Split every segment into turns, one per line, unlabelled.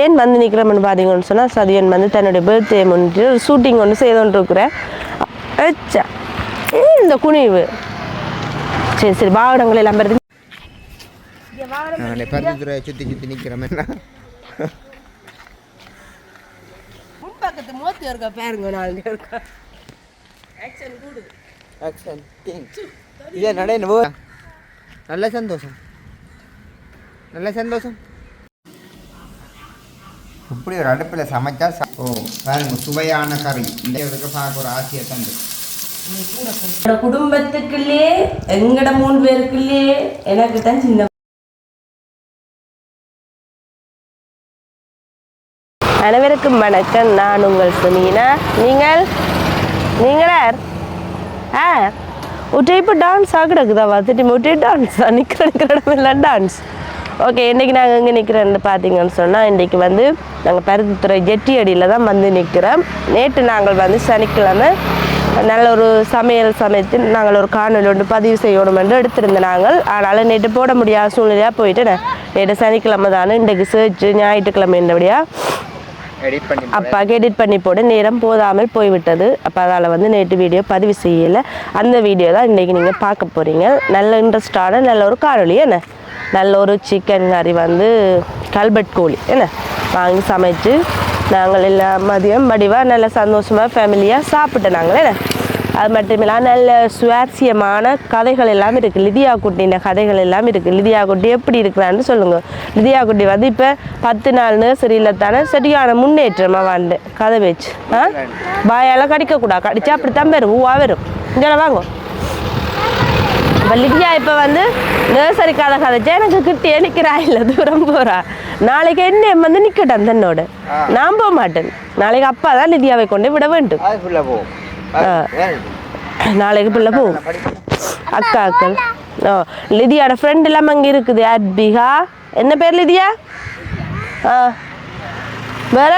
ஏன் வந்து நிற்கிறோம்னு பார்த்தீங்கன்னு சொன்னால் சதியன் வந்து தன்னுடைய பர்த்டே முன்னிட்டு ஷூட்டிங் ஒன்று செய்தோன்னு இருக்கிறேன் இந்த குனிவு. சரி சரி வாகனங்கள் எல்லாம் வருது
சுற்றி சுற்றி நிற்கிறோம் என்ன?
முன்பக்கத்து மூத்தி இருக்கா பாருங்க நாலு இருக்கா. ஆக்ஷன்
ஆக்ஷன் இதே நல்ல சந்தோஷம். நல்ல சந்தோஷம். இப்படி ஒரு அடுப்பில் சமைச்சா ஓ பாருங்க சுவையான கறி இந்த இதுக்கு பார்க்க ஒரு ஆசையை தந்து
குடும்பத்துக்குள்ளே எங்கட மூணு பேருக்குள்ளே எனக்கு தான் சின்ன அனைவருக்கும் வணக்கம் நான் உங்கள் சுனீனா நீங்கள் நீங்களார் ஆ உட்டை இப்போ டான்ஸ் ஆகிடக்குதாவா திரும்பி உட்டை டான்ஸ் நிற்கிற நிற்கிற டான்ஸ் ஓகே இன்றைக்கி நாங்கள் எங்கே நிற்கிறோன்னு பார்த்தீங்கன்னு சொன்னால் இன்றைக்கி வந்து நாங்கள் பருத்தித்துறை ஜெட்டி அடியில் தான் வந்து நிற்கிறோம் நேற்று நாங்கள் வந்து சனிக்கிழமை நல்ல ஒரு சமையல் சமைத்து நாங்கள் ஒரு காணொலி ஒன்று பதிவு செய்யணும் என்று எடுத்திருந்த நாங்கள். அதனால் நேற்று போட முடியாத சூழ்நிலையாக போயிட்டு நான் நேற்று சனிக்கிழமை தானே இன்றைக்கு சேர்ச்சு ஞாயிற்றுக்கிழமை
பண்ணி
அப்பாவுக்கு எடிட் பண்ணி போட நேரம் போதாமல் போய்விட்டது. அப்போ அதால் வந்து நேற்று வீடியோ பதிவு செய்யலை. அந்த வீடியோ தான் இன்றைக்கி நீங்கள் பார்க்க போகிறீங்க நல்ல இன்ட்ரெஸ்டான நல்ல ஒரு காணொளி என்ன? நல்ல ஒரு சிக்கன் கறி வந்து கல்பட் கோழி. என்ன? வாங்கி சமைச்சு நாங்கள் எல்லாம் மதியம் வடிவாக நல்ல சந்தோஷமாக ஃபேமிலியாக சாப்பிட்டோம் நாங்கள் என்ன? அது மட்டும் இல்லாமல் நல்ல சுவாரஸ்யமான கதைகள் எல்லாம் இருக்குது லிதியா குட்டின கதைகள் எல்லாம் இருக்குது லிதியா குட்டி எப்படி இருக்கிறான்னு சொல்லுங்கள் லிதியா குட்டி வந்து இப்போ பத்து நாள் நர்சரியில் தானே சரியான முன்னேற்றமாக வாழ்ந்து கதை வச்சு ஆ? பாயால் கடிக்கக்கூடாது. கடிச்சா அப்படித்தான் வரும் ஊவா வரும். இங்கே வாங்க. இப்போ லிதியா இப்போ வந்து நர்சரி கதை. கதைச்சா எனக்கு கிட்டே நிற்கிறா இல்லை தூரம் போகிறா நாளைக்கு என்ன வந்து நிற்கட்டும் தன்னோட நான் போக மாட்டேன். நாளைக்கு அப்பா தான் லிதியாவை கொண்டு விட வேண்டும். நாளைக்கு பிள்ளை போகும் அக்கா அக்கள் ஓ லிதியாட ஃப்ரெண்ட் எல்லாம் அங்கே இருக்குது அட்பிகா என்ன பேர் லிதியா? ஆ. வேற?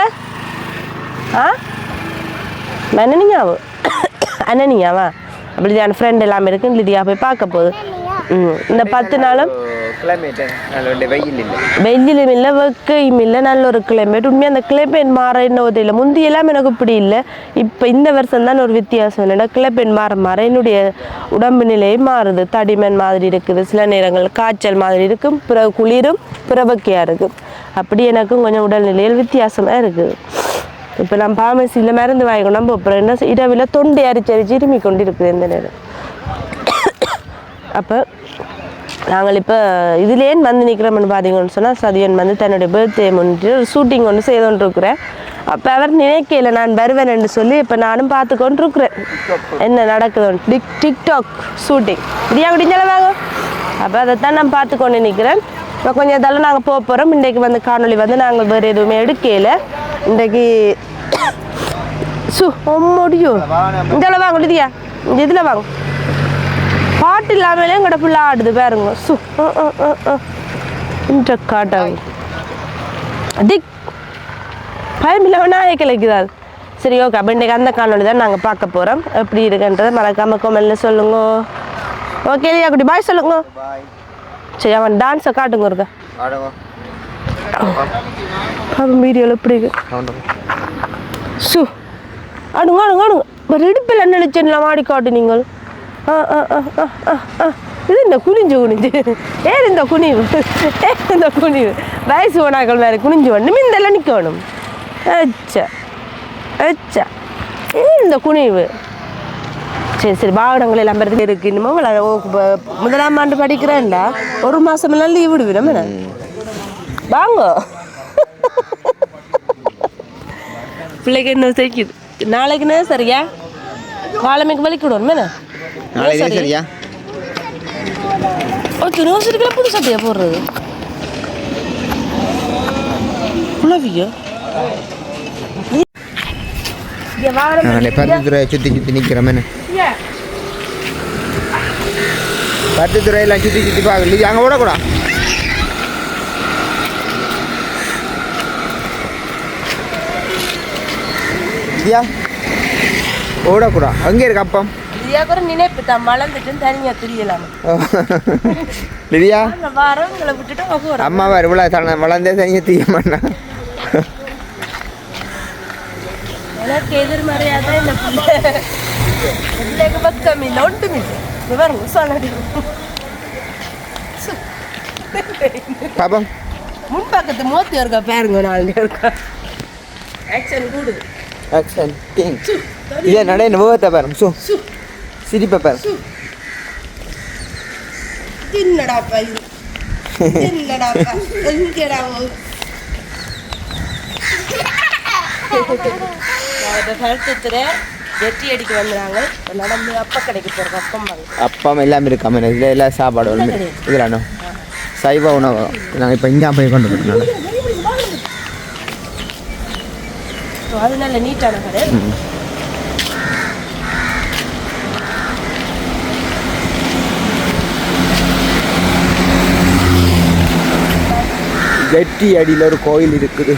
ஆ? மன்னனியாவோ அண்ணனியாவா அப்படி லிதியான ஃப்ரெண்ட் எல்லாம் இருக்கு. லிதியா போய் பார்க்க போகுது. இந்த பத்து நாளும் வெயிலும் இல்லை வெக்கையும் இல்லை நல்ல ஒரு கிளைமேட். உண்மையாக அந்த கிளைமேட் மாற என்ன தெரியல. முந்தி எல்லாம் எனக்கு இப்படி இல்லை. இப்போ இந்த வருஷம் தான் ஒரு வித்தியாசம் என்னன்னா கிளைமேட் மாற மாற என்னுடைய உடம்பு நிலையே மாறுது. தடிமன் மாதிரி இருக்குது. சில நேரங்கள் காய்ச்சல் மாதிரி இருக்கும். பிற குளிரும் பிறவக்கையாக இருக்கும். அப்படி எனக்கும் கொஞ்சம் உடல்நிலையில் வித்தியாசமாக இருக்குது. இப்போ நான் பாமசியில் மருந்து வாங்கிக்கணும். அப்புறம் என்ன இரவில் தொண்டு அரிச்சு அரிச்சு இருமி கொண்டு இருக்குது இந்த நேரம். அப்போ நாங்கள் இப்போ இதுலேன்னு வந்து நிற்கிறோம்னு பார்த்தீங்கன்னு சொன்னால் சதியன் வந்து தன்னுடைய பர்த்டே முன்னிட்டு ஒரு ஷூட்டிங் ஒன்று செய்தோன்ட்ருக்குறேன் அப்போ அவர் நினைக்கல நான் வருவேன் என்று சொல்லி இப்போ நானும் பார்த்து கொண்டிருக்கிறேன். என்ன நடக்குதுன்னு டிக் டிக்டாக் ஷூட்டிங் இப்படியா குடிஞ்சால வாங்க. அப்போ அதைத்தான் நான் பார்த்து கொண்டு நிற்கிறேன் இப்போ கொஞ்சம் இதெல்லாம் நாங்கள் போக போகிறோம் இன்றைக்கு வந்து காணொளி வந்து நாங்கள் வேறு எதுவுமே எடுக்கல. இன்றைக்கு சு முடியும் இதில் வாங்க லிதியா. இந்த இதில் வாங்க. பாட்டு இல்லாமலே எங்கட பிள்ளை ஆடுது பாருங்க. சு. இந்த காட்டாங்க திக் பயம் இல்லாம நாயை கிளைக்குதாது சரி ஓகே அப்போ இன்றைக்கு அந்த காணொலி தான் நாங்கள் பார்க்க போகிறோம் எப்படி இருக்குன்றதை மறக்காம கொமெண்ட்ல சொல்லுங்க. ஓகே இல்லையா குட்டி பாய் சொல்லுங்க. சரி அவன் டான்ஸை காட்டுங்க இருக்க
ஆடுங்க
வீடியோவில் எப்படி இருக்கு. சு. அடுங்க அடுங்க அடுங்க. ஒரு இடுப்பில் என்ன நினைச்சேன்லாம் மாடி காட்டு நீங்கள். ஆ ஆ ஆ ஆ ஆ ஆ. இது இந்த குனிஞ்சு குனிஞ்சு. ஏன் இந்த குனிவு? ஏன் இந்த குனிவு? வயசு ஓனாக்கள் வேறு குனிஞ்சு வேணும் இதெல்லாம் நிற்கணும் அச்சா அச்சா. இந்த குனிவு? சரி சரி. வாகனங்கள் எல்லாம் பேருக்கு இருக்கு இன்னமும் முதலாம் ஆண்டு படிக்கிறேன்டா. ஒரு மாதமெல்லாம் லீவ் விடுவிடும் என்ன? வாங்க. பிள்ளைக்கு என்ன தைக்குது நாளைக்கு என்ன சரியா? காலமைக்கு வலிக்கு விடணும் என்ன
நாளைக்கு சரியா?
ஓகே நோசரிக்கெல்லாம் புது சட்டையா போடுறது? குழவியோ
நாங்கள் பருத்தித்துறையை சுற்றி சுற்றி நிற்கிறோம் என்ன? பருத்தித்துறையெல்லாம் சுற்றி சுற்றி பார்க்கல அங்கே ஓடக்கூடா? இதியா ஓடக்கூடா. அங்கே இருக்கு அப்பம்?
இதுயா கூட நினைப்பு தான். வளர்ந்துட்டு தனியாக தெரியலாமா.
லிதியா?
வாரம் உங்களை விட்டுட்டு போகிறோம்
அம்மா வேறு இவ்வளோ தன வளர்ந்தே தனியாக தீய மாட்டா.
எனக்கு எதிர்மறையாக தான் இந்த பிள்ளை. பிள்ளைக்கு பக்கம் இல்லை ஒன்றும் இல்லை. பாருங்க சொல்லாடி
பாப்போம்.
முன்பக்கத்து மூத்தி இருக்கா? பாருங்க நாலு இருக்கா? ஆக்ஷன் கூடு.
ஆக்ஷன் கிங் இதே நடை முகத்தை பாருங்க சு
சு
சிரிப்பை பாரு
சு தின்னடாப்பா இது தின்னடாப்பா எங்கடா கழுத்துத்துற வெட்டி அடிக்க வந்துறாங்க நடந்து அப்பா கடைக்கு போகிறோம் அப்பம்
அப்பம் எல்லாம் இருக்காம இதில் எல்லாம் சாப்பாடு ஒன்று இதில் சைவ உணவு. நாங்கள் இப்போ இங்கே போய் கொண்டு போகிறோம்
ஸோ அது நல்ல நீட்டான கடை
வெட்டி அடியில் ஒரு கோயில் இருக்குது.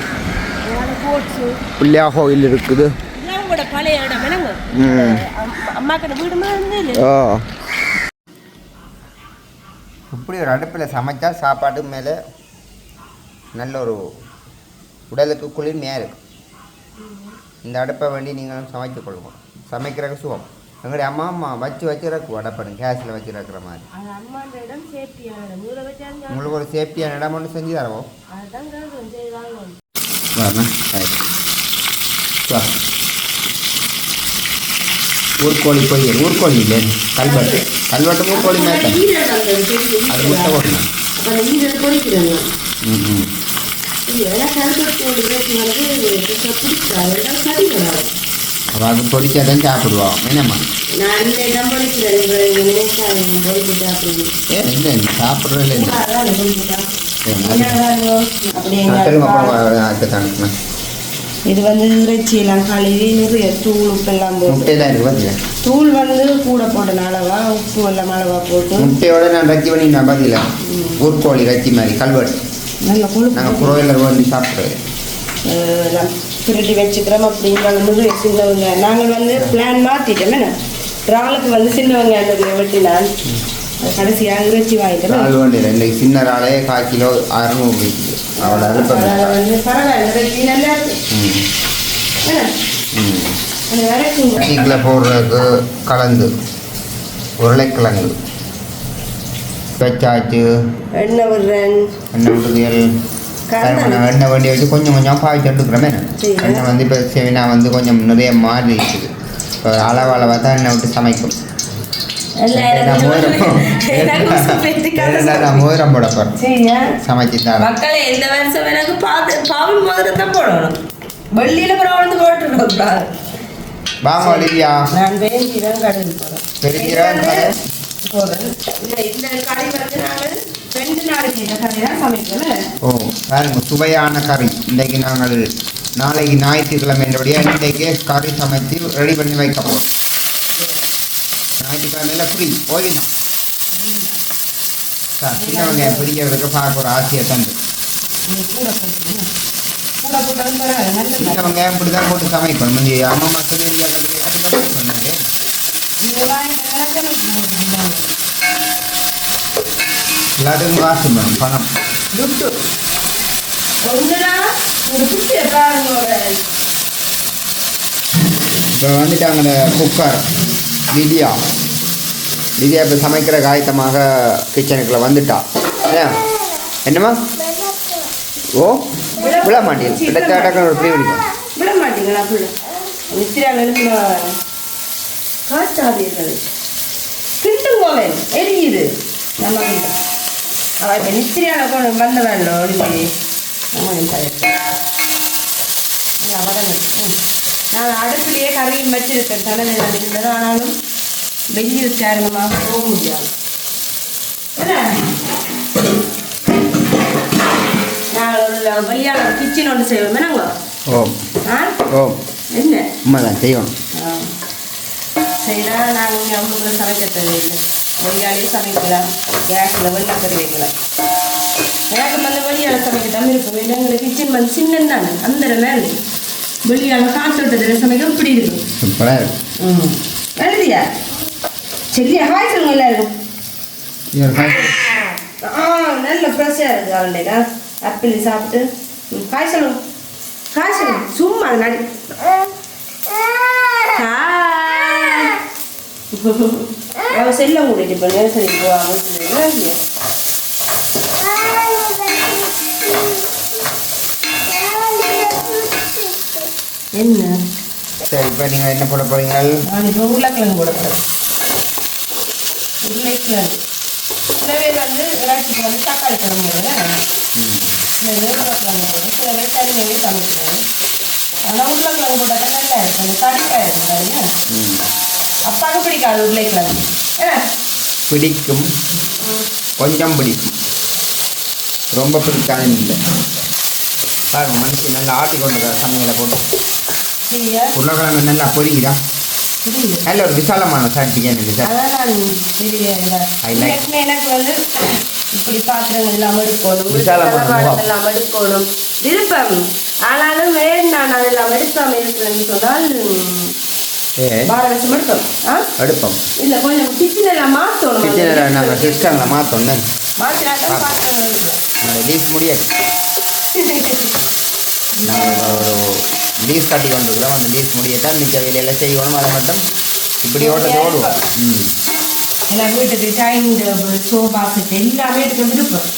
பிள்ளையா கோயில் இருக்குது.
பழைய இடம். என்னங்க. அம்மா கடை வீடு மாதிரி
இப்படி ஒரு அடுப்பில் சமைச்சா சாப்பாடு மேலே நல்ல ஒரு உடலுக்கு குளிர்மையாக இருக்கும் இந்த அடுப்பை வேண்டி நீங்களும் சமைச்சு கொள்ளுங்க சமைக்கிறதுக்கு சுகம். எங்களுடைய அம்மா அம்மா வச்சு வச்சு இறக்குவோம் அடப்படும் கேஸில் வச்சு இறக்குற மாதிரி உங்களுக்கு ஒரு சேஃப்டியான இடம் ஒன்று செஞ்சு தரவோம் ஊர்கோழி பொரியல் ஊர்கோழி இல்லை. கல்வெட்டு. கல்வெட்டு ஊர்கோழி மேய்க்கணும் அது முட்டை
பொறிக்கிறாங்க
ம் ம்
இதெல்லாம் கருத்து பேசி வந்து பிடிச்சாங்க எல்லாம் சரி வராது
அவள் அது பொரிச்சாதான் சாப்பிடுவோம் என்னம்மா இல்லை சாப்பிட்றதில்ல
இது வந்து இறைச்சி எல்லாம் கழுவி நிறைய தூள் உப்பு எல்லாம் போட்டு தூள் வந்து கூட போட்ட அளவா உப்பு எல்லாம் அளவா போட்டு
முட்டையோட நான் ரத்தி பண்ணி நான் பார்த்தீங்களா ஊர்கோழி ரத்தி மாதிரி கல்வெட்டு
நல்ல கொழுப்பு
நாங்கள் புரோயிலர்
அஹ் எல்லாம் திருட்டி வச்சுக்கிறோம் அப்படிங்கிற நிறைய சின்னவங்க நாங்கள் வந்து பிளான் மாற்றிட்டோம் என்ன? இறாலுக்கு வந்து சின்னவங்க அந்த வெட்டினான் அது கடைசியாக இறைச்சி வாங்கிட்டோம்
ஆள் வேண்டியது இன்றைக்கு சின்ன ஆளே கால் கிலோ அறுநூறு அவளோட அனுப்ப
பரவாயில்ல. இறைச்சி நல்லா இருக்கு.
போடுறதுக்கு கலந்து உருளைக்கிழங்கு. வச்சாச்சு
எண்ணெய் விடுறேன்.
எண்ணெய்
கலந்து.
எண்ணெய் வண்டி வச்சு கொஞ்சம் கொஞ்சம் பாய்ச்சி எடுத்துக்கிறோமே
சரி.
எண்ணெய் வந்து இப்போ செவினா வந்து கொஞ்சம் நிறைய மாறி இருக்குது இப்போ அளவு அளவாக தான் எண்ணெய் விட்டு சமைக்கும். நான் மோதிரம் போட
சரியா?
சமைச்சு தரேன்.
மக்களே இந்த வருஷம் எனக்கு தான் போடணும். வெள்ளியில பிறகு
வாங்க ஒலிவியா
நான் தான் கடையில் போறேன்.
பெருங்கிறோம் ஓ பாருங்க சுவையான கறி. இன்றைக்கு நாங்கள் நாளைக்கு ஞாயிற்றுக்கிழமை என்றபடியா இன்றைக்கே கறி சமைத்து ரெடி பண்ணி வைக்க போகிறோம் ஞாயிற்றுக்கிழமையில் ஃப்ரீ ஓய்வு சார் சின்னவங்க பிடிக்கிறதுக்கு பார்க்க ஒரு ஆசையை தந்து. சின்னவங்க இப்படி தான் போட்டு சமைக்கணும் அம்மா மாதம் இந்தியா சொன்னாங்க. எல்லாத்துக்கும் காசு பணம்
துட்டு பாருங்க
இப்போ வந்துட்டாங்க குக்கர் லிடியா லிடியா இப்போ சமைக்கிற காயத்தமாக கிச்சனுக்குள்ள வந்துட்டா. என்னம்மா? ஓ? விழ மாட்டேன் இடத்தாட்டக்க ஒரு ஃப்ரீ பிடிக்கும்
விட மாட்டீங்களா காட்டாதீர்கள் கிண்டும் கோவன் எரியுது நம்ம கிட்ட அவ இப்போ நித்திரியான கொண்டு வந்த வேண்டாம் ஒளிஞ்சி. தலைப்பு நான் அடுப்பிலேயே கரையும் வச்சிருக்கேன். தலையில் இருந்தது. ஆனாலும் வெயில் காரணமாக போக முடியாது? நான் ஒரு வெளியாளர் கிச்சன் ஒன்று செய்வோமே. நாங்கள்
ஓ.
ஆ?
ஓ.
என்ன?
செய்யணும்.
ஆ. செய்தா நாங்கள் இங்கே அவங்களுக்கு சமைக்க தேவையில்லை வெளியாலேயே சமைக்கலாம். கேஸில் வெள்ளம் கறி வைக்கலாம். எனக்கு வந்து வெளியால் சமைக்க தான் இருக்கும். எங்களுக்கு கிச்சன் வந்து சின்ன தானே. அந்த மேலே வெளியால் காத்தோட்டத்தில் சமைக்க இப்படி இருக்கும்? ம். எழுதியா? சரியா? ஹாய் சொல்லுங்க எல்லாருக்கும். ஆ நல்ல ஃப்ரெஷ்ஷாக இருக்குது அவன்டா ஆப்பிள் சாப்பிட்டு. ஹாய் சொல்லுங்க. காசு சும்மா நடி அவ செல்ல கூட்டிட்டு இப்போ நேசரி போவாங்க என்ன?
சரி இப்போ நீங்கள் என்ன போட போறீங்க
நான் இப்போ உருளைக்கிழங்கு போட போகிறேன் உருளைக்கிழங்கு. சில பேர் வந்து இறைச்சிக்கு வந்து தக்காளி போடுவேன் சில பேர் உருளைக்கிழங்கு சில பேர் தனியாகவே சமைக்கிறேன் ஆனால் உருளைக்கிழங்கு போட்டால் தான் நல்லா இருக்கும். தடிப்பாக இருக்கும் அப்பாவுக்கு பிடிக்காது உருளைக்கிழங்கு.
பிடிக்கும். கொஞ்சம் பிடிக்கும். ரொம்ப பிடிக்காதுன்னு இல்லை. பாருங்க மனுஷன் நல்லா ஆட்டி கொண்டு சமையலை போட்டு. உருளைக்கிழங்கு நல்லா பொரிக்குதா? நல்ல ஒரு விசாலமான சார்
அதான் நான் பெரிய இதா-
I like-
எனக்குமே எனக்கு வந்து இப்படி பாத்திரங்கள் எல்லாம் எடுக்கணும்.
விசாலமான.
எல்லாம் எடுக்கணும். விருப்பம். ஆனாலும் வேண்டாம் நான் எல்லாம் எடுக்காம இருக்கிறேன்னு சொன்னால் எடுப்போம் இல்ல கொஞ்சம் கிச்சன் எல்லாம் மாத்தணும்
கிச்சனில் நாங்கள் சிஸ்டமில்
எடுப்போம்
லீஸ் முடியாது. நாங்கள் ஒரு லீஸ் கட்டி கொண்டு இருக்கிறோம். அந்த லீஸ் முடியத்தான் மிச்ச வேலையெல்லாம் செய்யணும் அதை மட்டும் இப்படி ஓட்டத்தை ஓடுவோம். ம்.
ஏன்னா வீட்டுக்கு டைனிங் டேபிள் சோஃபா செட் எல்லாமே எடுக்க விருப்பம்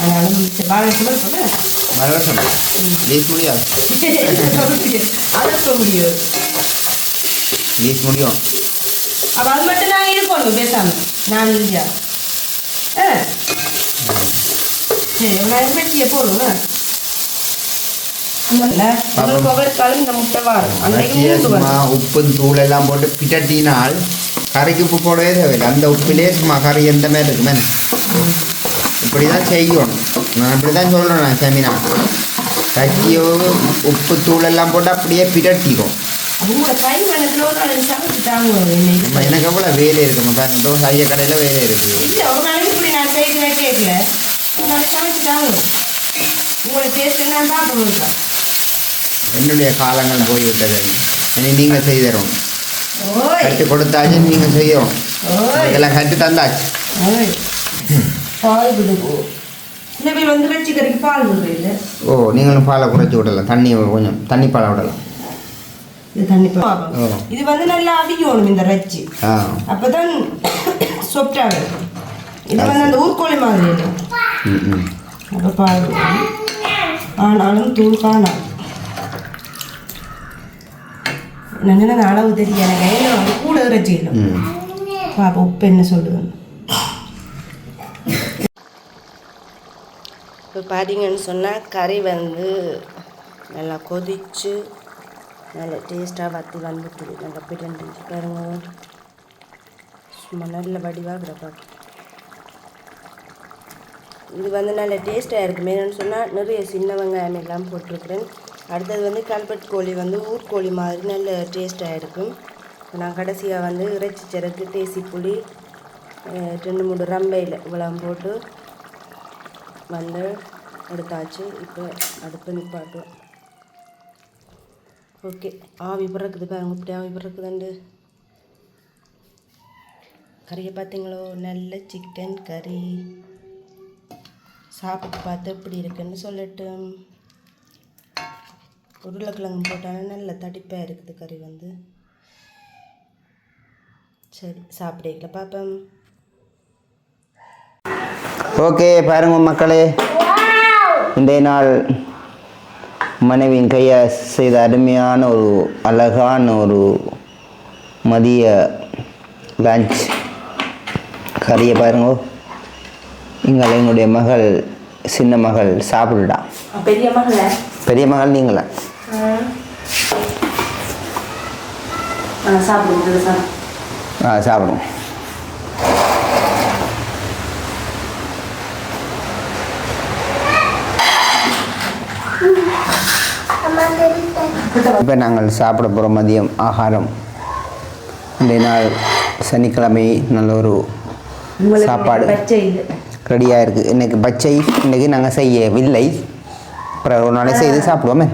ஆனாலும் சரி, வார வருஷம் எடுப்போம்
மறு வருஷம் லீஸ் முடியாது.
அதற்க முடியும். அப்ப அது மட்டும் நான் இருக்கணும் பேசாம. நான் இல்லையா வெட்டியை வரும்.
உப்பு தூள் எல்லாம் போட்டு பிட்டட்டினால் கறிக்கு உப்பு போடவே தேவையில்லை. அந்த உப்பிலே சும்மா கறி எந்த மாதிரி இருக்குமே இப்படி தான் செய்யணும் நான் இப்படி தான் சொல்கிறேன் நான் செமினா. கச்சியோ உப்பு தூள் எல்லாம் போட்டு அப்படியே பிட்டட்டிக்கும் எனக்கு எவ்வளோ வேலை இருக்கு பாருங்க தோசை ஐய கடையில் வேலை இருக்குது
இல்லை ஒரு நாளைக்கு இப்படி நான் செய்து ஒரு நாளைக்கு சமைச்சுட்டாங்க உங்களோட டேஸ்ட் நான் சாப்பிடுவேன்
என்னுடைய காலங்கள் போய்விட்டது. இனி நீங்கள் செய்து தரணும்
ஓய்.
கட்டு கொடுத்தாச்சு நீங்கள் செய்யணும் இதெல்லாம் கட்டு தந்தாச்சு.
பால் விடுவோம்
ஓ நீங்களும் பாலை குறைச்சி விடலாம். தண்ணி கொஞ்சம் தண்ணி பாலை விடலாம்.
இது தண்ணி. இது வந்து நல்லா அவிக்கணும் இந்த ரச்சி அப்பதான் சொப்டாக இருக்கும் இது வந்து அந்த ஊர்கோழி மாதிரி அப்போ பால் விடணும். ஆனாலும் தூள் காணாது நான் அளவு தெரியும் எனக்கு ஏன்னா வந்து கூட இறைச்சிடும்
ம்
பாப்பா உப்பு என்ன சொல்லுவேன் இப்போ பார்த்தீங்கன்னு சொன்னால் கறி வந்து நல்லா கொதிச்சு நல்ல டேஸ்ட்டாக வத்தி வந்துட்டு நல்லா பிடிண்டு பாருங்க. சும்மா நல்ல வடிவாக கிடப்பா இது வந்து நல்ல டேஸ்ட்டாக இருக்குது என்னன்னு சொன்னால் நிறைய சின்ன வெங்காயம் எல்லாம் போட்டிருக்கிறேன். அடுத்தது வந்து கல்பட் கோழி வந்து ஊர்கோழி மாதிரி நல்ல டேஸ்ட்டாக இருக்கும். நான் கடைசியாக வந்து இறைச்சி சிறகு தேசி புளி ரெண்டு மூணு ரம்பையில் இவ்வளோ போட்டு வந்து எடுத்தாச்சு. இப்போ அடுப்பு நிப்பாட்டும் ஓகே. ஆவி பிறக்குது பாருங்க இப்படி ஆவி பிறக்குதுண்டு கறியை பார்த்தீங்களோ? நல்ல சிக்கன் கறி. சாப்பிட்டு பார்த்து எப்படி இருக்குன்னு சொல்லட்டும் உருளைக்கிழங்கு போட்டாலும் நல்ல தடிப்பாக இருக்குது கறி வந்து. சரி சாப்பிடல பார்ப்போம்
ஓகே பாருங்க மக்களே. இன்றைய நாள் மனைவியின் கையை செய்த அருமையான ஒரு அழகான ஒரு மதிய லஞ்ச் கறியை பாருங்க. இங்கே எங்களுடைய மகள் சின்ன மகள் சாப்பிடுடா
பெரிய மகள?
பெரிய மகள் நீங்களா?
சாப்பிடுங்க
ஆ சாப்பிடுவோம். இப்போ நாங்கள் சாப்பிட போகிற மதியம் ஆகாரம். இன்றைய நாள் சனிக்கிழமை நல்ல ஒரு சாப்பாடு. ரெடியாக இருக்குது இன்னைக்கு பச்சை இன்னைக்கு நாங்கள் செய்யவில்லை. அப்புறம் ஒரு நாளை செய்து சாப்பிடுவோமே.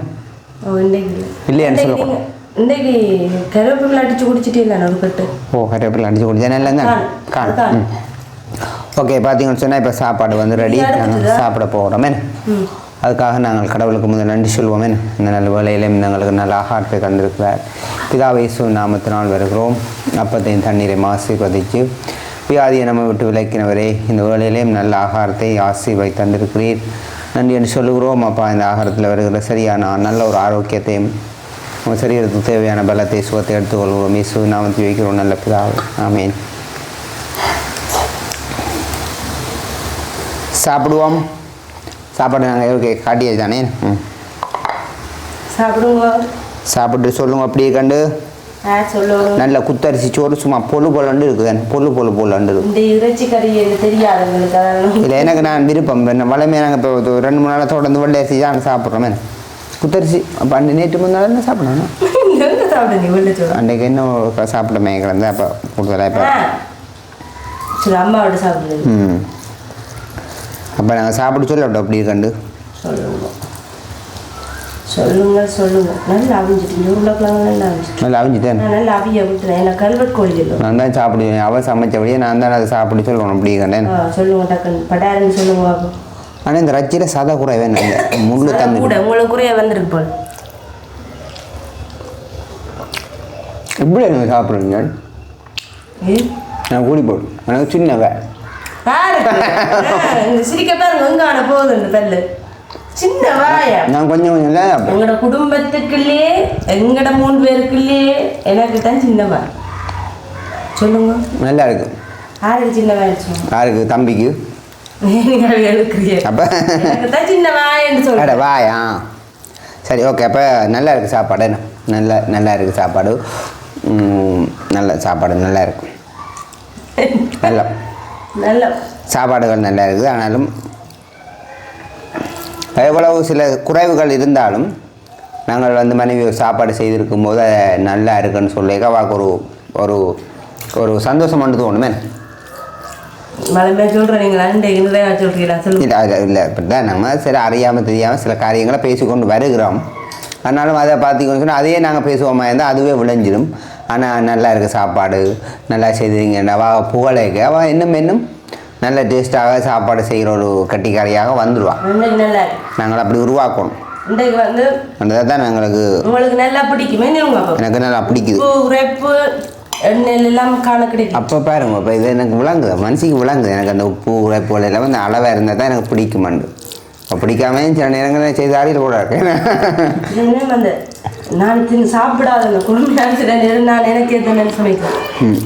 இல்லையான்னு
கருவேப்பிலை குடிச்சிட்டே இல்லை கட்டு.
ஓ கருவேப்பிலை அடிச்சு குடிச்சா நல்லா தான்
காணும்.
ஓகே பார்த்தீங்கன்னு சொன்னால் இப்போ சாப்பாடு வந்து ரெடி நாங்கள்? சாப்பிட போகிறோமே அதுக்காக நாங்கள் கடவுளுக்கு முதல் நன்றி சொல்வோமே இந்த நல்ல வேலையிலும் எங்களுக்கு நல்ல ஆகாரத்தை கண்டிருக்கிறார் பிதாவை நாமத்தினால் வருகிறோம். அப்பத்தையும் தண்ணீரை ஆசீர்வதித்து வியாதியை நம்ம விட்டு விளக்கினவரே இந்த வேலையிலேயும் நல்ல ஆகாரத்தை ஆசீர்வை தந்திருக்கிறீர். நன்றி என்று சொல்லுகிறோம். அப்பா இந்த ஆகாரத்தில் வருகிற சரியான நல்ல ஒரு ஆரோக்கியத்தையும் நம்ம சரீரத்துக்கு தேவையான பலத்தை சுகத்தை எடுத்துக்கொள்கிறோம் இயேசு நாமத்தை வைக்கிறோம். நல்ல பிதாவை. ஆமேன். சாப்பிடுவோம். சாப்பாடு நாங்கள் ஓகே காட்டியாச்சு தானே? ம்.
சாப்பிடுங்க.
சாப்பிட்டு சொல்லுங்க அப்படியே கண்டு. நல்ல குத்தரிசி சோறு சும்மா பொழு பொலண்டு இருக்குது பொழு பொழு பொலண்டு
இந்த இறைச்சி கறி தெரியாது
இல்லை எனக்கு நான் விருப்பம். என்ன வளமையாக நாங்கள் இப்போ ரெண்டு மூணு நாளாக தொடர்ந்து வெள்ளை அரிசி தான் சாப்பிட்றோமே. குத்தரிசி அன்னை நேற்று முந்தாலும் என்ன சாப்பிடணும்? அன்றைக்கு இன்னும் சாப்பிட கிடந்தேன் அப்போ கூடுதலாக இப்போ.
அம்மாவோட சாப்பிடுங்க
ம். அப்போ நாங்கள் சாப்பிட சொல்ல அப்படி கண்டு
சொல்லுங்க. சொல்லுங்க சொல்லுங்க. நல்லா அவிஞ்சிட்டு உருளைக்கிழங்கு நல்லா அவிஞ்சிட்டு.
நல்லா அவிஞ்சிட்டேன்.
நான் நல்லா அவிய விட்டுறேன் எனக்கு கல்வெட் கோழி இல்லை
நான் தான் சாப்பிடுவேன். அவள் சமைச்சபடியே நான் தான் அதை சாப்பிட சொல்லணும் அப்படி கண்டேன்
சொல்லுங்க டக்குன்னு பட்டாருன்னு சொல்லுங்க பாப்போம்
ஆனால் இந்த ரச்சியில் சதை குறைவே நல்ல முள்ளு தந்து
கூட உங்களுக்கு குறைய வந்திருக்கு போல.
எப்படி எனக்கு சாப்பிட்றீங்க? நான் கூடி போடு. எனக்கு சின்னவ
பாருங்க. சிரிக்க பாருங்க. எங்க ஆன போகுது இந்த பல்லு. சின்ன வாயா.
நான் கொஞ்சம் கொஞ்சம்
எங்கட குடும்பத்துக்குள்ளேயே எங்கட மூணு பேருக்குள்ளேயே எனக்கு தான் சின்னவா சொல்லுங்க.
நல்லா இருக்கு.
யாருக்கு சின்ன வாயிடுச்சு
யாருக்கு? தம்பிக்கு. வாயா சரி ஓகே. அப்போ நல்லா இருக்குது சாப்பாடு. நல்லா நல்லா இருக்குது சாப்பாடு. நல்ல சாப்பாடு. நல்லா இருக்கு. நல்லா.
நல்ல
சாப்பாடுகள் நல்லா இருக்குது. ஆனாலும் எவ்வளவு சில குறைவுகள் இருந்தாலும் நாங்கள் வந்து மனைவி சாப்பாடு செய்திருக்கும் போது அது நல்லா இருக்குன்னு சொல்லி அவாக்கு ஒரு ஒரு ஒரு சந்தோஷம் வந்து தோணுமே. இல்லை இல்லை இப்படி தான் நம்ம சில அறியாமல் தெரியாமல் சில காரியங்களை பேசிக்கொண்டு வருகிறோம். ஆனாலும் அதை பார்த்திங்கன்னு சொன்னால் அதையே நாங்கள் பேசுவோமா இருந்தால் அதுவே விளைஞ்சிடும் ஆனால் நல்லா இருக்குது சாப்பாடு நல்லா செய்திருங்கன்னு அவள் புகழைக்க அவள் இன்னும் இன்னும் நல்ல டேஸ்ட்டாக சாப்பாடு செய்கிற ஒரு கட்டிக்காரியாக
இருக்கு.
நாங்கள் அப்படி உருவாக்கணும்.
இன்றைக்கு வந்து
தான் எங்களுக்கு
உங்களுக்கு நல்லா பிடிக்குமே
எனக்கு நல்லா பிடிக்குது.
உரைப்பு எல்லாம் காண கிடைக்கும்.
அப்போ பாருங்க இப்போ இது எனக்கு விளங்குது. மனசுக்கு விளங்குது. எனக்கு அந்த உப்பு உரைப்புகள் எல்லாம் அந்த அளவாக இருந்தால் தான் எனக்கு பிடிக்குமாண்டு இப்போ பிடிக்காம சில நேரங்களில் செய்து ஆடிட்டு கூட இருக்கேன்
வந்து நான் தின்னு சாப்பிடாத குடும்பம் சில நேரம் நான் எனக்கு எதுன்னு சமைக்கிறேன்
ம்.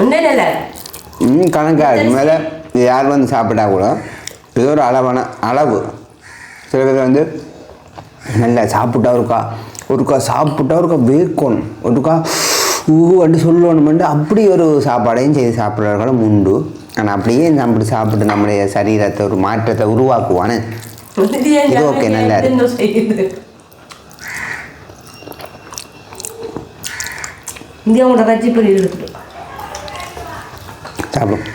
ஒன்றே நல்லா இருக்கு.
ம் கணக்காக இருக்கு மேலே இது யார் வந்து சாப்பிட்டா கூட இது ஒரு அளவான அளவு. சில பேர் வந்து நல்லா சாப்பிட்டா ஒருக்கா ஒருக்கா சாப்பிட்டா ஒருக்கா வேர்க்கணும் ஒருக்கா ஊ அப்படி சொல்லணுமெண்டு அப்படி ஒரு சாப்பாடையும் செய்து சாப்பிட்றவர்களும் உண்டு. ஆனால் அப்படியே அப்படி சாப்பிட்டு நம்முடைய சரீரத்தை ஒரு மாற்றத்தை உருவாக்குவானே.
இது
okay, நல்லா இருக்கு.
எடுத்துட்டு
சாப்பிடும்